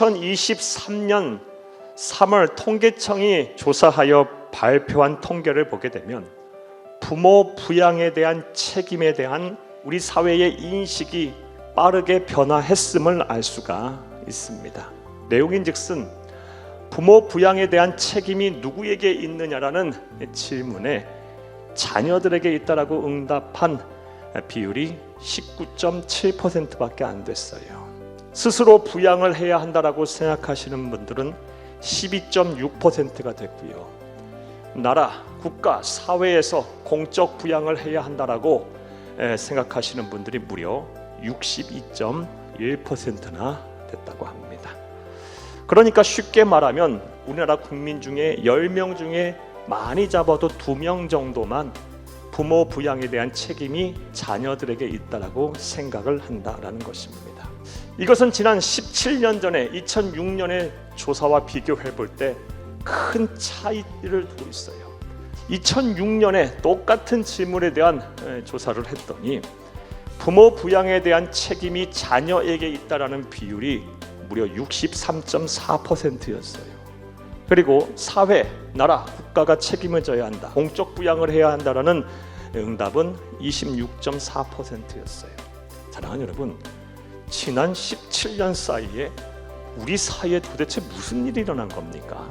2023년 3월 통계청이 조사하여 발표한 통계를 보게 되면 부모 부양에 대한 책임에 대한 우리 사회의 인식이 빠르게 변화했음을 알 수가 있습니다. 내용인즉슨 부모 부양에 대한 책임이 누구에게 있느냐라는 질문에 자녀들에게 있다라고 응답한 비율이 19.7%밖에 안 됐어요. 스스로 부양을 해야 한다라고 생각하시는 분들은 12.6%가 됐고요. 나라, 국가, 사회에서 공적 부양을 해야 한다라고 에, 생각하시는 분들이 무려 62.1%나 됐다고 합니다. 그러니까 쉽게 말하면 우리나라 국민 중에 10명 중에 많이 잡아도 2명 정도만 부모 부양에 대한 책임이 자녀들에게 있다라고 생각을 한다라는 것입니다. 이것은 지난 17년 전에 2006년의 조사와 비교해 볼 때 큰 차이를 두고 있어요. 2006년에 똑같은 질문에 대한 에, 조사를 했더니 부모 부양에 대한 책임이 자녀에게 있다라는 비율이 무려 63.4%였어요. 그리고 사회, 나라, 국가가 책임을 져야 한다. 공적 부양을 해야 한다라는 응답은 26.4%였어요. 사랑하는 여러분, 지난 17년 사이에 우리 사이에 도대체 무슨 일이 일어난 겁니까?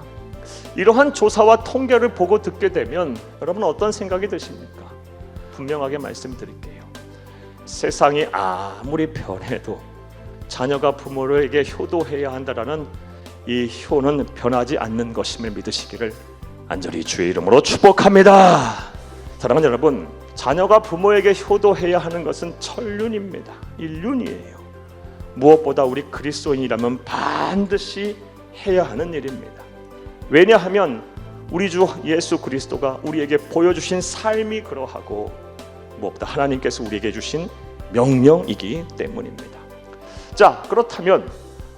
이러한 조사와 통계를 보고 듣게 되면 여러분 어떤 생각이 드십니까? 분명하게 말씀드릴게요. 세상이 아무리 변해도 자녀가 부모에게 효도해야 한다라는 이 효는 변하지 않는 것임을 믿으시기를 안절히 주의 이름으로 축복합니다. 사랑하는 여러분, 자녀가 부모에게 효도해야 하는 것은 천륜입니다. 인륜이에요. 무엇보다 우리 그리스도인이라면 반드시 해야 하는 일입니다. 왜냐하면 우리 주 예수 그리스도가 우리에게 보여주신 삶이 그러하고 무엇보다 하나님께서 우리에게 주신 명령이기 때문입니다. 자, 그렇다면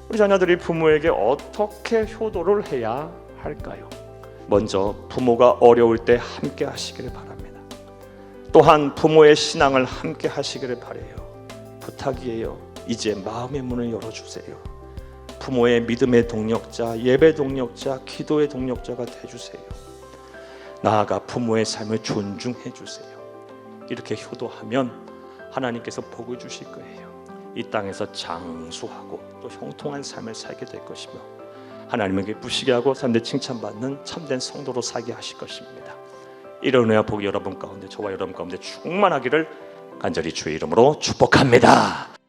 우리 자녀들이 부모에게 어떻게 효도를 해야 할까요? 먼저 부모가 어려울 때 함께 하시기를 바랍니다. 또한 부모의 신앙을 함께 하시기를 바래요. 부탁이에요. 이제 마음의 문을 열어 주세요. 부모의 믿음의 동력자, 예배 동력자, 기도의 동력자가 돼 주세요. 나아가 부모의 삶을 존중해 주세요. 이렇게 효도하면 하나님께서 복을 주실 거예요. 이 땅에서 장수하고 또 형통한 삶을 살게 될 것이며 하나님에게 부시게 하고 사람들 칭찬받는 참된 성도로 살게 하실 것입니다. 이런 은혜와 복이 여러분 가운데 저와 여러분 가운데 충만하기를 간절히 주의 이름으로 축복합니다.